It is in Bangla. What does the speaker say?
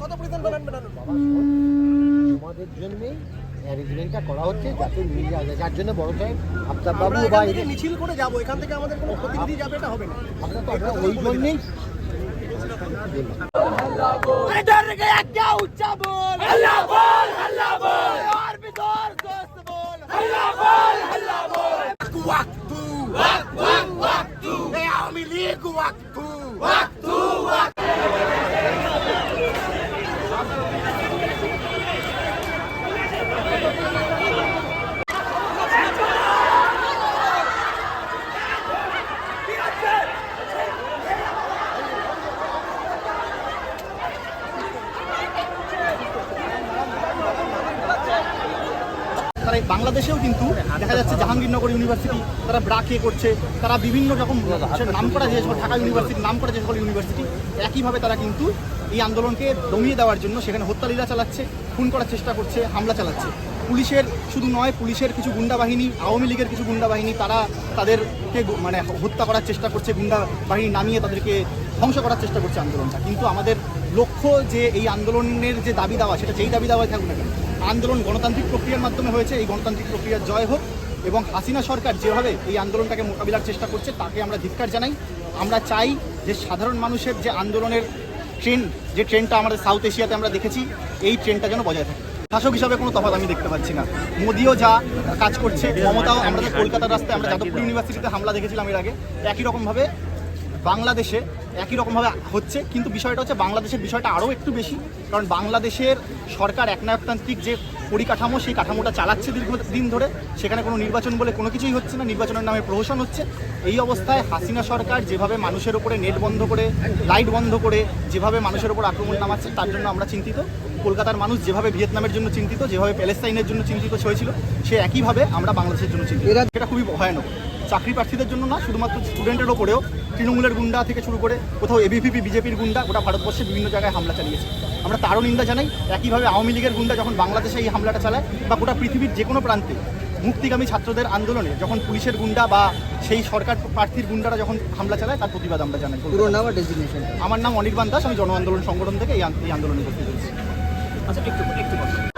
কত প্রিজন আমাদের জন্যে করা হচ্ছে যাতে মিল যার জন্য বড় সাহেব আফতাব মিছিল করে যাব। এখান থেকে আমাদের কোনো প্রতিনিধি যাবে না। ওই জন্যেই digo Actu! Actu! তারা বাংলাদেশেও কিন্তু দেখা যাচ্ছে জাহাঙ্গীরনগর ইউনিভার্সিটি তারা ব্রাকে করছে, তারা বিভিন্ন রকম নাম করা যে সকল ঢাকা ইউনিভার্সিটি, নাম করা যে সকল ইউনিভার্সিটি, একইভাবে তারা কিন্তু এই আন্দোলনকে দমিয়ে দেওয়ার জন্য সেখানে হত্যালীলা চালাচ্ছে, খুন করার চেষ্টা করছে, হামলা চালাচ্ছে। পুলিশের শুধু নয়, পুলিশের কিছু গুন্ডা বাহিনী, আওয়ামী লীগের কিছু গুন্ডা বাহিনী তারা তাদেরকে মানে হত্যা করার চেষ্টা করছে, গুন্ডা বাহিনী নামিয়ে তাদেরকে ধ্বংস করার চেষ্টা করছে আন্দোলনটা। কিন্তু আমাদের লক্ষ্য যে এই আন্দোলনের যে দাবি দাওয়া, সেটা যেই দাবি দাওয়াই থাকুক না কেন আন্দোলন গণতান্ত্রিক প্রক্রিয়ার মাধ্যমে হয়েছে, এই গণতান্ত্রিক প্রক্রিয়ার জয় হোক এবং হাসিনা সরকার যেভাবে এই আন্দোলনটাকে মোকাবিলার চেষ্টা করছে, তাকে আমরা ধিক্কার জানাই। আমরা চাই যে সাধারণ মানুষের যে আন্দোলনের ট্রেন, যে ট্রেনটা আমাদের সাউথ এশিয়াতে আমরা দেখেছি, এই ট্রেনটা যেন বজায় থাকে। শাসক হিসাবে কোনো তফাৎ আমি দেখতে পাচ্ছি না। মোদিও যা কাজ করছে মমতাও আমরা কলকাতার রাস্তায় আমরা যাদবপুর ইউনিভার্সিটিতে হামলা দেখেছিলাম এর আগে, একই রকমভাবে বাংলাদেশে একই রকমভাবে হচ্ছে কিন্তু বিষয়টা হচ্ছে বাংলাদেশের বিষয়টা আরও একটু বেশি। কারণ বাংলাদেশের সরকার একনায়কতান্ত্রিক যে পরিকাঠামো সেই কাঠামোটা চালাচ্ছে দীর্ঘদিন ধরে। সেখানে কোনো নির্বাচন বলে কোনো কিছুই হচ্ছে না নির্বাচনের নামে প্রহসন হচ্ছে। এই অবস্থায় হাসিনা সরকার যেভাবে মানুষের ওপরে নেট বন্ধ করে লাইট বন্ধ করে যেভাবে মানুষের ওপর আক্রমণ নামাচ্ছে তার জন্য আমরা চিন্তিত। কলকাতার মানুষ যেভাবে ভিয়েতনামের জন্য চিন্তিত যেভাবে প্যালেস্তাইনের জন্য চিন্তিত হয়েছিল সে একইভাবে আমরা বাংলাদেশের জন্য চিন্তিত। এটা খুবই ভয়ানক। চাকরি প্রার্থীদের জন্য না শুধুমাত্র স্টুডেন্টের ওপরেও তৃণমূলের গুন্ডা থেকে শুরু করে কোথাও এবিপিপি বিজেপির গুন্ডা গোটা ভারতবর্ষে বিভিন্ন জায়গায় হামলা চালিয়েছে। আমরা তারও নিন্দা জানাই একইভাবে আওয়ামী লীগের গুন্ডা যখন বাংলাদেশে এই হামলাটা চালায় বা গোটা পৃথিবীর যে কোনো প্রান্তে মুক্তিগামী ছাত্রদের আন্দোলনে যখন পুলিশের গুন্ডা বা সেই সরকার প্রার্থীর গুন্ডারা যখন হামলা চালায় তার প্রতিবাদ আমরা জানাই। পুরো নাম আর ডেজিগনেশন আমার নাম অনির্বাণ দাস আমি জন আন্দোলন সংগঠন থেকে এই আন্দোলনে করতে চলেছি আচ্ছা একটু একটু